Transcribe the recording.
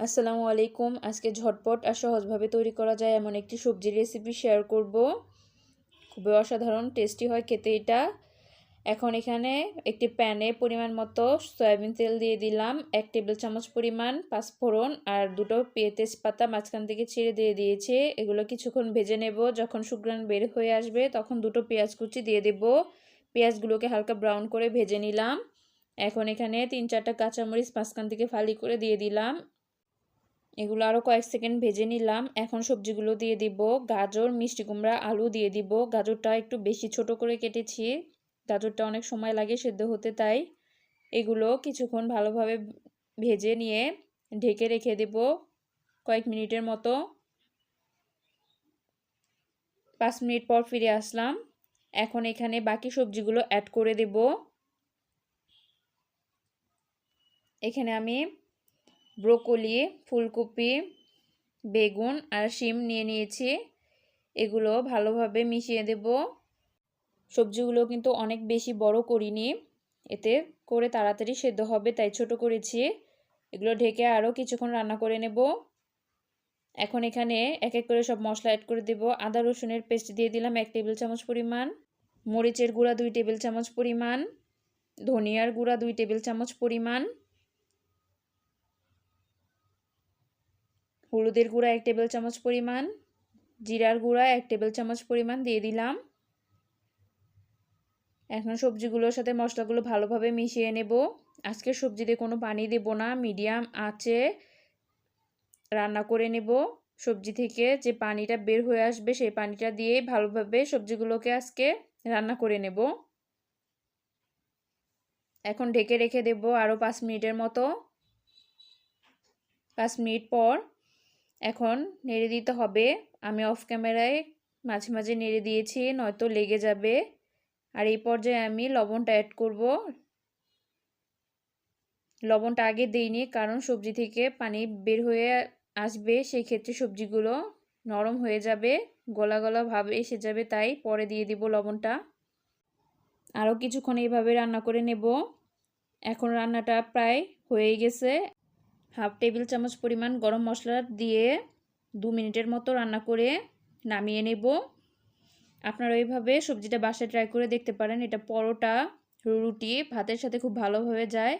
আসসালামু আলাইকুম। আজকে ঝটপট আর সহজভাবে তৈরি করা যায় এমন একটি সবজির রেসিপি শেয়ার করব। খুবই অসাধারণ টেস্টি হয় খেতে এটা। এখন এখানে একটি প্যানে পরিমাণ মতো সয়াবিন তেল দিয়ে দিলাম। এক টেবিল চামচ পরিমাণ পাঁচফোড়ন আর দুটো তেজপাতা মাঝখান থেকে ছিঁড়ে দিয়ে দিয়েছে। এগুলো কিছুক্ষণ ভেজে নেব। যখন শুকরান বের হয়ে আসবে, তখন দুটো পেঁয়াজ কুচি দিয়ে দেব। পেঁয়াজগুলোকে হালকা ব্রাউন করে ভেজে নিলাম। এখন এখানে তিন চারটা কাঁচামরিচ মাঝখান থেকে ফালি করে দিয়ে দিলাম। এগুলো আরও কয়েক সেকেন্ড ভেজে নিলাম। এখন সবজিগুলো দিয়ে দিব। গাজর, মিষ্টি কুমড়া, আলু দিয়ে দিব। গাজরটা একটু বেশি ছোট করে কেটেছি। গাজরটা অনেক সময় লাগে সেদ্ধ হতে, তাই এগুলো কিছুক্ষণ ভালোভাবে ভেজে নিয়ে ঢেকে রেখে দেব কয়েক মিনিটের মতো। পাঁচ মিনিট পর ফিরে আসলাম। এখন এখানে বাকি সবজিগুলো অ্যাড করে দেব। এখানে আমি ব্রোকলি, ফুলকপি, বেগুন আর শিম নিয়ে নিয়েছি। এগুলো ভালোভাবে মিশিয়ে দেব। সবজিগুলো কিন্তু অনেক বেশি বড় করিনি। এতে করে তাড়াতাড়ি সেদ্ধ হবে, তাই ছোট করেছি। এগুলো ঢেকে আরও কিছুক্ষণ রান্না করে নেব। এখন এখানে এক এক করে সব মশলা অ্যাড করে দেব। আদা, রসুনের পেস্ট দিয়ে দিলাম এক টেবিল চামচ পরিমাণ। মরিচের গুঁড়া দুই টেবিল চামচ পরিমাণ। ধনিয়ার গুঁড়া দুই টেবিল চামচ পরিমাণ। হলুদের গুঁড়া এক টেবিল চামচ পরিমাণ, জিরার গুঁড়া এক টেবিল চামচ পরিমাণ দিয়ে দিলাম। এখন সবজিগুলোর সাথে মশলাগুলো ভালোভাবে মিশিয়ে নেব। আজকে সবজিতে কোনো পানি দেব না, মিডিয়াম আঁচে রান্না করে নেব। সবজি থেকে যে পানিটা বের হয়ে আসবে, সেই পানিটা দিয়ে ভালোভাবে সবজিগুলোকে আজকে রান্না করে নেব। এখন ঢেকে রেখে দেব আরও পাঁচ মিনিটের মতো। পাঁচ মিনিট পর এখন নেড়ে দিতে হবে। আমি অফ ক্যামেরায় মাঝে মাঝে নেড়ে দিয়েছি, নয়তো লেগে যাবে। আর এই পর্যায়ে আমি লবণটা অ্যাড করব। লবণটা আগে দিইনি, কারণ সবজি থেকে পানি বের হয়ে আসবে সেই ক্ষেত্রে সবজিগুলো নরম হয়ে যাবে, গলা গলা ভাব এসে যাবে, তাই পরে দিয়ে দিব লবণটা। আরও কিছুক্ষণ এইভাবে রান্না করে নেব। এখন রান্নাটা প্রায় হয়ে গেছে। হাফ টেবিল চামচ পরিমাণ গরম মশলা দিয়ে দু মিনিটের মতো রান্না করে নামিয়ে নেব। আপনারা এইভাবে সবজিটা বাসায় ট্রাই করে দেখতে পারেন। এটা পরোটা, রুটি, ভাতের সাথে খুব ভালোভাবে যায়।